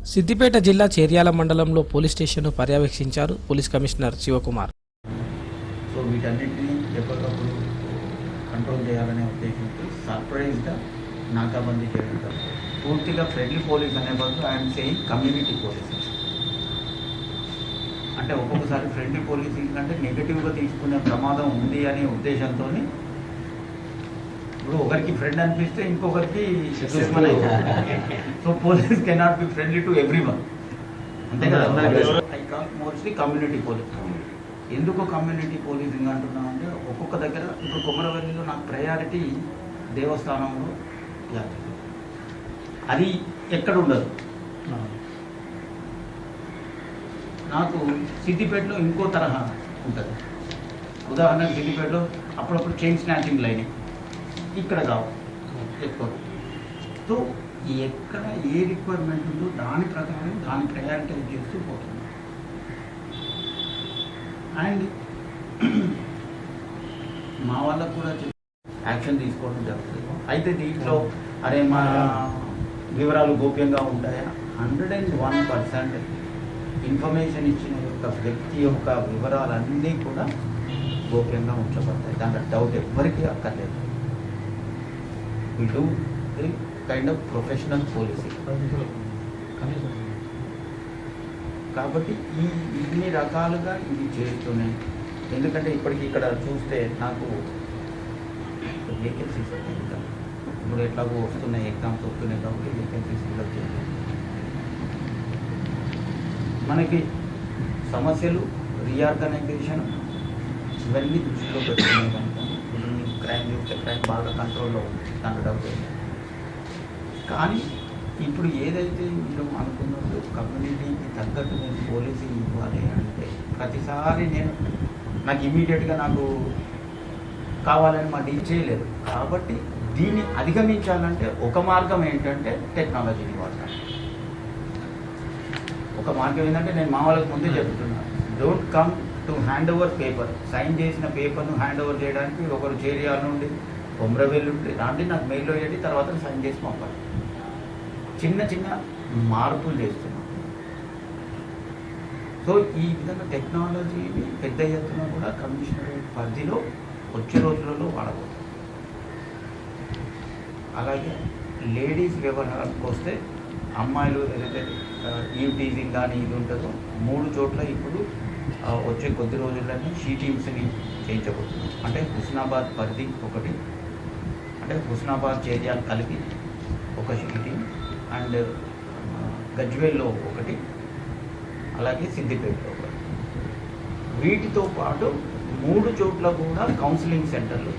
సిద్దిపేట జిల్లా చేర్యాల మండలంలో పోలీస్ స్టేషన్ను పర్యవేక్షించారు పోలీస్ కమిషనర్ శివకుమార్. సో వీటన్నింటినీ ఎప్పటికప్పుడు కంట్రోల్ చేయాలనే ఉద్దేశంతో సర్ప్రైజ్గా నాకాబందీ చేయడం పూర్తిగా ఫ్రెండ్లీ పోలీస్ అనే బదులు ఐఎమ్ సేయింగ్ కమ్యూనిటీ పోలీస్ అంటే ఒక్కొక్కసారి ఫ్రెండ్లీ పోలీసింగ్ అంటే నెగిటివ్గా తీసుకునే ప్రమాదం ఉంది అనే ఉద్దేశంతో ఇప్పుడు ఒకరికి ఫ్రెండ్ అనిపిస్తే ఇంకొకరికి Dushman so police cannot be friendly to everyone అంతే కదా? I call mostly community police ఎందుకు కమ్యూనిటీ పోలీసింగ్ అంటున్నాం అంటే ఒక్కొక్క దగ్గర ఇప్పుడు కొమరవెల్లిలో నాకు ప్రయారిటీ దేవస్థానంలో అది ఎక్కడ ఉండదు. నాకు సిద్దిపేటలో ఇంకో తరహా ఉంటుంది. ఉదాహరణకు సిద్దిపేటలో అప్పుడప్పుడు చైన్ స్నాచింగ్ లైన్ ఇక్కడ కావు. ఎక్కువ. సో ఎక్కడ ఏ రిక్వైర్మెంట్ ఉందో దాని ప్రకారం దాని ప్రయారిటైజ్ చేస్తూ పోతుంది. అండ్ మా వాళ్ళకు కూడా యాక్షన్ తీసుకోవడం జరుగుతుంది. అయితే దీంట్లో అరే మా వివరాలు గోప్యంగా ఉంటాయా? Hundred and one percent information ఇచ్చిన యొక్క వ్యక్తి యొక్క వివరాలన్నీ కూడా గోప్యంగా ఉంచబడతాయి. దాంట్లో డౌట్ ఎవ్వరికీ అక్కర్లేదు. We do kind of professional policy కాబట్టి ఈ ఇన్ని రకాలుగా ఇది చేస్తూనే ఎందుకంటే ఇప్పటికి ఇక్కడ చూస్తే నాకు వేకెన్సీస్ ఇంకా. ఇప్పుడు ఎట్లాగో వస్తున్నాయి ఎగ్జామ్స్ వస్తున్నాయి కాబట్టి వేకెన్సీస్ ఫిల్అప్ చేయాలి మనకి సమస్యలు రీఆర్గనైజేషన్ ఇవన్నీ దృష్టిలో పెట్టుకునే కనుక క్రైమ్ చూస్తే క్రైమ్ బాగా కంట్రోల్లో ఉంది. దాంట్లో డబ్బు కానీ ఇప్పుడు ఏదైతే మీరు అనుకున్నదో కమ్యూనిటీకి తగ్గట్టు నేను పోలీసింగ్ ఇవ్వాలి అంటే ప్రతిసారి నేను నాకు ఇమీడియట్గా నాకు కావాలని మా డీల్ చేయలేదు కాబట్టి దీన్ని అధిగమించాలంటే ఒక మార్గం ఏంటంటే టెక్నాలజీని వాడతాను. ఒక మార్గం ఏంటంటే నేను మా వాళ్ళకి ముందే చెప్తున్నాను don't come to hand over paper sign చేసిన పేపర్ను హ్యాండ్ ఓవర్ చేయడానికి ఒకరు చేరియాల నుండి కొమ్రవేలు నుండి రాండి నాకు మెయిల్లో వేయండి తర్వాత సైన్ చేసి పంపాలి. చిన్న చిన్న మార్పులు చేస్తున్నాం. సో ఈ విధంగా టెక్నాలజీని పెద్ద ఎత్తున కూడా కమిషనరేట్ పరిధిలో వచ్చే రోజులలో వాడబోతుంది అలాగే లేడీస్ వ్యవహారానికి వస్తే అమ్మాయిలు ఏదైతే ఈ టీజింగ్ కానీ ఇది ఉంటుందో మూడు చోట్ల ఇప్పుడు వచ్చే కొద్ది రోజుల్లోనే షీ టీమ్స్ని చేయించబోతున్నాం అంటే హుస్నాబాద్ పరిధి ఒకటి అంటే హుస్నాబాద్ చేర్యాలు కలిపి ఒక షీ టీమ్ అండ్ గజ్వేల్లో ఒకటి అలాగే సిద్దిపేటలో ఒకటి. వీటితో పాటు మూడు చోట్ల కూడా కౌన్సిలింగ్ సెంటర్లు